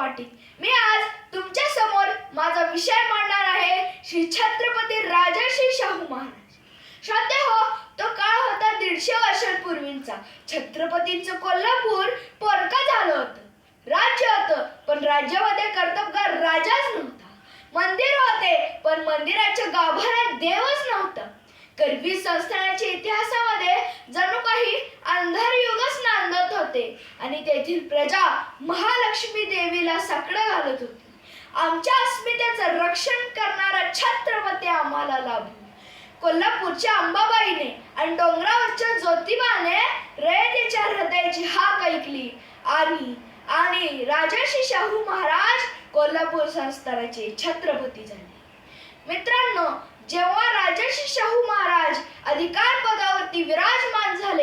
पाटील. मी आज तुमच्यासमोर माझा विषय मांडणार आहे श्री छत्रपती राजर्षी शाहू महाराज. श्रद्धे हो तो काळ होता दीडशे वर्षांपूर्वींचा. छत्रपतींचं कोल्हापूर परका झालं होतं. राज्य होतं पण राज्यामध्ये कर्तबगार राजाच नव्हता. मंदिर होते पण मंदिराच्या गाभाऱ्यात देवच नव्हता. करवी संस्थानाच्या इतिहासामध्ये जणू काही अंधारी होते. आणि तेथील प्रजा महालक्ष्मी देवीला साकडं घालत होती. आमच्या अस्मितेचं रक्षण करणारा छत्रपती आम्हाला लाभला कोल्हापूरच्या अंबाबाईने आणि डोंगरावरच्या ज्योतिबाने रयतेच्या हृदयाची हाक ऐकली. आणि आणि राजर्षी शाहू महाराज कोल्हापूर संस्थानाचे छत्रपती झाले. मित्रांनो जेव्हा राजर्षी शाहू महाराज अधिकार पदावरती विराजमान झाले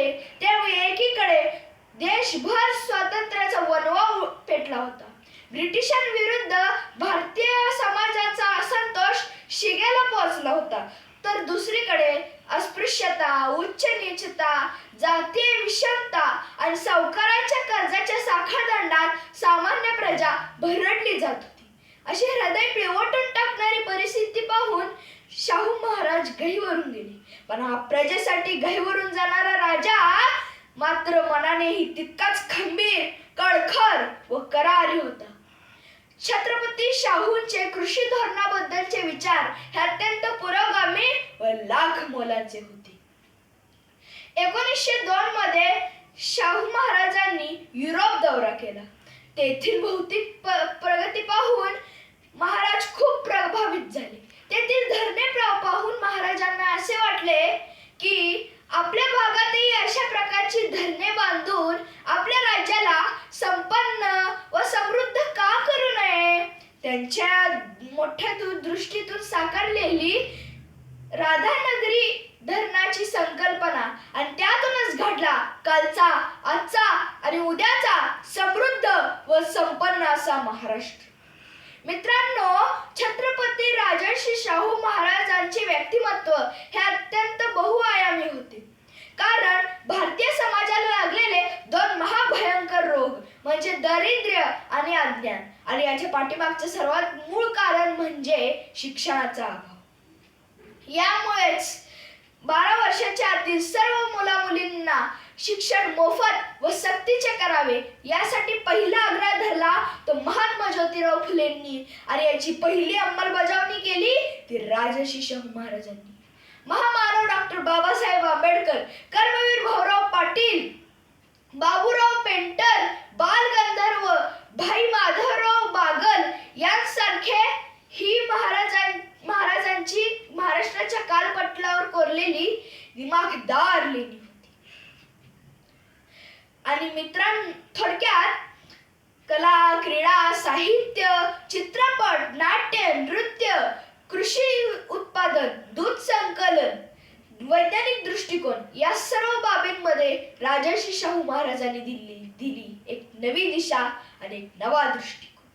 देशभर स्वातंत्र्याचा वनवा पेटला होता. ब्रिटिशांविरुद्ध भारतीय समाजाचा असंतोष शिगेला पोहोचला होता. तर दुसरीकडे अस्पृश्यता उच्च नीचता जातीय विषमता आणि सावकाराच्या कर्जाच्या साखळदंडात सामान्य प्रजा भरडली जात होती. अशी हृदय पिळवटून टाकणारी परिस्थिती पाहून शाहू महाराज गहीवरून गेले. पण हा प्रजेसाठी गहीवरून जाणारा राजा मात्र मनानेही तितकाच खंबीर कळखर व करारी होता. छत्रपती शाहूंचे कृषी धोरणाबद्दलचे विचार हे अत्यंत पुरोगामी व लाख मोलाचे होते. एकोणीसशे दोन मध्ये शाहू महाराजांनी युरोप दौरा केला. तेथील भौतिक प- प्रगती पाहून महाराज खूप प्रभावित झाले. तेथील धरणे पाहून महाराजांना असे वाटले की आपल्या भागातही अशा प्रकारची धरणे बांधून आपल्या राज्याला संपन्न व समृद्ध का करू नये त्यांच्या मोठ्या दृष्टीतून साकारलेली राधानगरी धरणाची संकल्पना आणि त्यातूनच घडला कालचा आजचा आणि उद्याचा समृद्ध व संपन्न असा महाराष्ट्र. मित्रांनो छत्रपती राजर्षी शाहू महाराजांचे व्यक्तिमत्व हे अत्यंत बहुआयामी होते. कारण म्हणजे दारिद्र्य आणि अज्ञान. आणि याच्या पाठीमागचं सर्वात मूळ कारण म्हणजे शिक्षणाचा अभाव. यामुळेच बारा वर्षाच्या आतील सर्व मुला मुलींना शिक्षण मोफत व सक्तीचे करावे यासाठी पहिला आग्रह धरला तो महात्मा ज्योतिराव फुलेंनी. आणि याची पहिली अंमलबजावणी केली ती राजर्षी शाहू महाराजांनी. महामानव डॉक्टर बाबासाहेब आंबेडकर कर्मवीर भाऊराव पाटील कोरलेली दिमागदार लेणी होती. आणि मित्रां थोडक्यात कला क्रीडा साहित्य चित्रपट नाट्य नृत्य कृषी उत्पादन दूध संकलन वैज्ञानिक दृष्टिकोन या सर्व बाबींमध्ये राजर्षी शाहू महाराजांनी दिली दिली एक नवी दिशा आणि एक नवा दृष्टिकोन.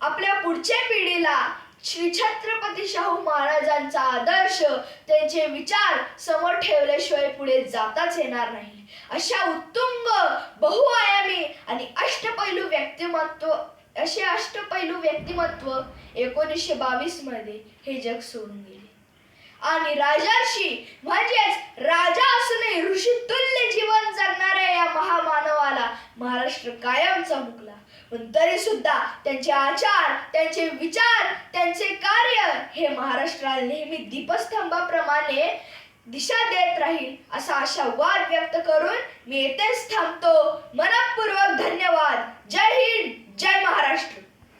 आपल्या पुढच्या पिढीला श्री छत्रपती शाहू महाराजांचा आदर्श त्यांचे विचार समोर ठेवल्याशिवाय पुढे जाताच येणार नाही. अशा उत्तुंग बहुआयामी आणि अष्टपैलू व्यक्तिमत्व असे अष्टपैलू व्यक्तिमत्व एकोणीसशे बावीसमध्ये हे जग सोडून गेले. आणि राजर्षी पण तरी सुद्धा त्यांचे आचार त्यांचे विचार त्यांचे कार्य हे महाराष्ट्राला नेहमी दीपस्तंभाप्रमाणे दिशा देत राहील असा आशावाद व्यक्त करून मी येथेच थांबतो. मनपूर्वक धन्यवाद. जय हिंद. जय महाराष्ट्र.